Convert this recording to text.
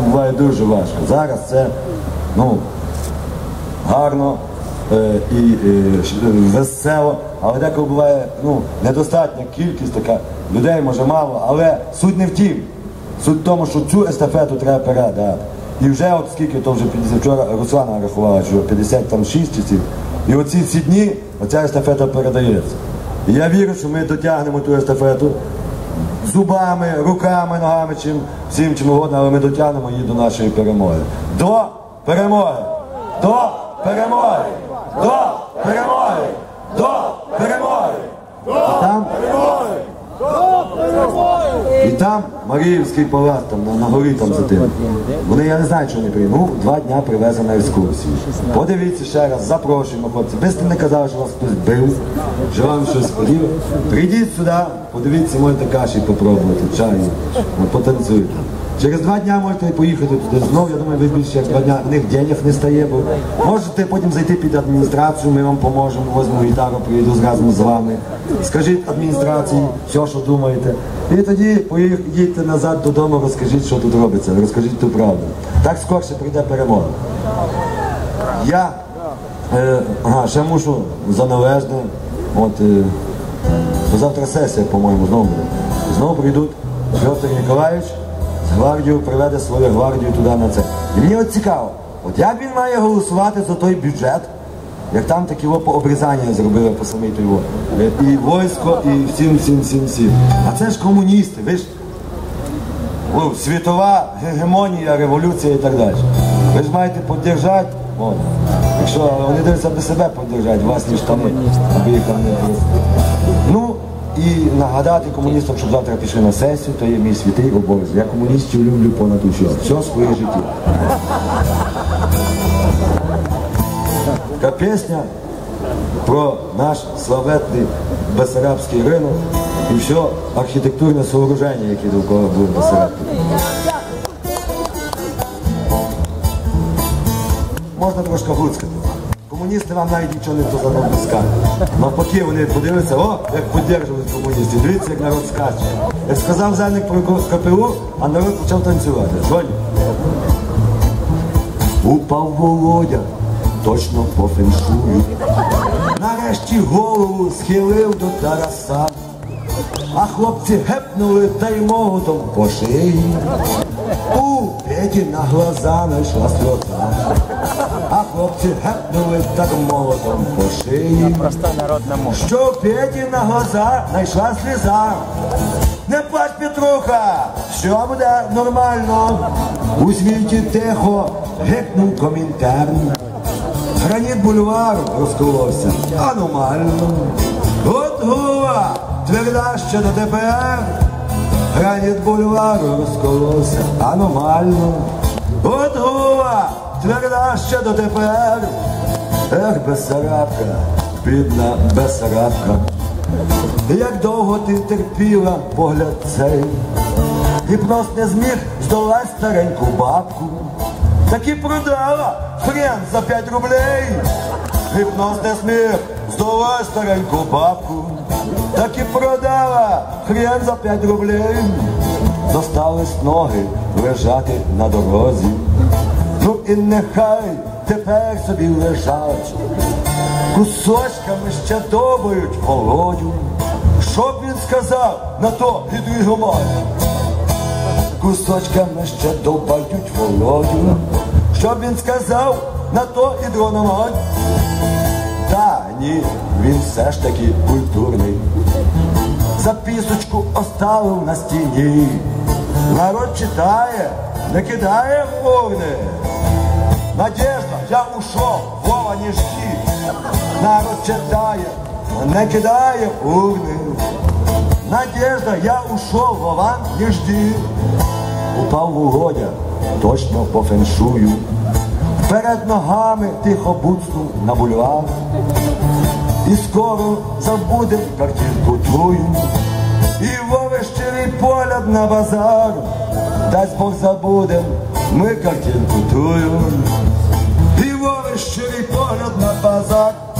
буває дуже важко. Зараз це ну, гарно е, і е, е, весело, але деколи буває ну, недостатня кількість така, людей може мало, але суть не в тім. Суть в тому, що цю естафету треба передати. І вже от скільки, то вже 50, вчора Руслана рахувала, що 56 часів. І оці всі дні оця естафета передається. І я вірю, що ми дотягнемо ту естафету зубами, руками, ногами, чим, всім чим угодно, але ми дотягнемо її до нашої перемоги. До перемоги! До перемоги! До перемоги! До перемоги! І там, і там Маріївський палац, там на, на горі там за тим. Вони, я не знаю, що вони приїхали. Ну, два дня привезли на екскурсію. Подивіться ще раз, запрошуємо хлопці. Ви не казали, що вас хтось бив, що вам щось хотів. Прийдіть сюди, подивіться, можете каші попробувати, чаю, ну, потанцюйте. Через два дня можете поїхати туди знову, я думаю, ви більше як два дня, в них денег не стає, бо можете потім зайти під адміністрацію, ми вам поможемо, возьму гітару, приїду разом з вами. Скажіть адміністрації все, що думаєте. І тоді поїдьте назад додому, розкажіть, що тут робиться, розкажіть ту правду. Так скорше прийде перемога. Я е, ага, ще мушу за належне. От, е, завтра сесія, по-моєму, знову буде. Знову прийдуть Петр Ніколаївич з гвардією, приведе свою гвардію туди на це. І мені от цікаво, от як він має голосувати за той бюджет, як там такі во, по обрізання зробили по самій той. Е, І військо, і всім, всім, всім, всім. А це ж комуністи, ви ж о, світова гегемонія, революція і так далі. Ви ж маєте підтримати, от. якщо вони дивляться аби себе підтримати, власні штани, аби їх там не і нагадати комуністам, щоб завтра пішли на сесію, то є мій святий обов'язок. Я комуністів люблю понад усе, все своє життя. Така пісня про наш славетний Бесарабський ринок і все архітектурне сооруження, яке довкола були в Бесарабці. Можна трошки гуцкати. Комуністи вам навіть нічого не за скажуть. Навпаки, вони подивилися, о, як підтримували комуністів. Дивіться, як народ скаче. Як сказав зельник про КПУ, а народ почав танцювати. Згодні? Упав Володя, точно по феншую. Нарешті голову схилив до Тараса. А хлопці гепнули та й молотом по шиї. У Петі на глаза найшла сльоза. А хлопці гепнули так молотом по шиї. Проста народна мова. Що в Петі на глаза найшла сльоза. Не плач, Петруха, все буде нормально. У світі тихо гикнув комінтерн. Граніт бульвару розколовся аномально. От голова тверда ще до тепер. Граніт бульвару розколовся аномально. От голова тверда ще до тепер. Ех, Бесарабка, бідна Бесарабка. Як довго ти терпіла погляд цей, Гіпноз не зміг здолать стареньку бабку, так і продала хрен за п'ять рублей. Гіпноз не зміг здолать стареньку бабку, так і продала хрен за п'ять рублей. Зостались ноги лежати на дорозі. І нехай тепер собі лежать. Кусочками ще добають Володю. Що б він сказав на то гідвігомат? Кусочками ще довбають Володю. Що б він сказав на то гідрономат? Та ні, він все ж таки культурний. Записочку оставив на стіні. Народ читає, не кидає в урни. Надежда, я ушов, Вова не жди. Народ читає, не кидає урни. Надежда, я ушов, Вова не жди. Упав Володя, точно по феншую. Перед ногами тихо буцнув на бульвар. І скоро забудем картинку твою. І Вови щирий погляд на базар. Дасть Бог забудем ми картинку тую. І щирий погляд на базар.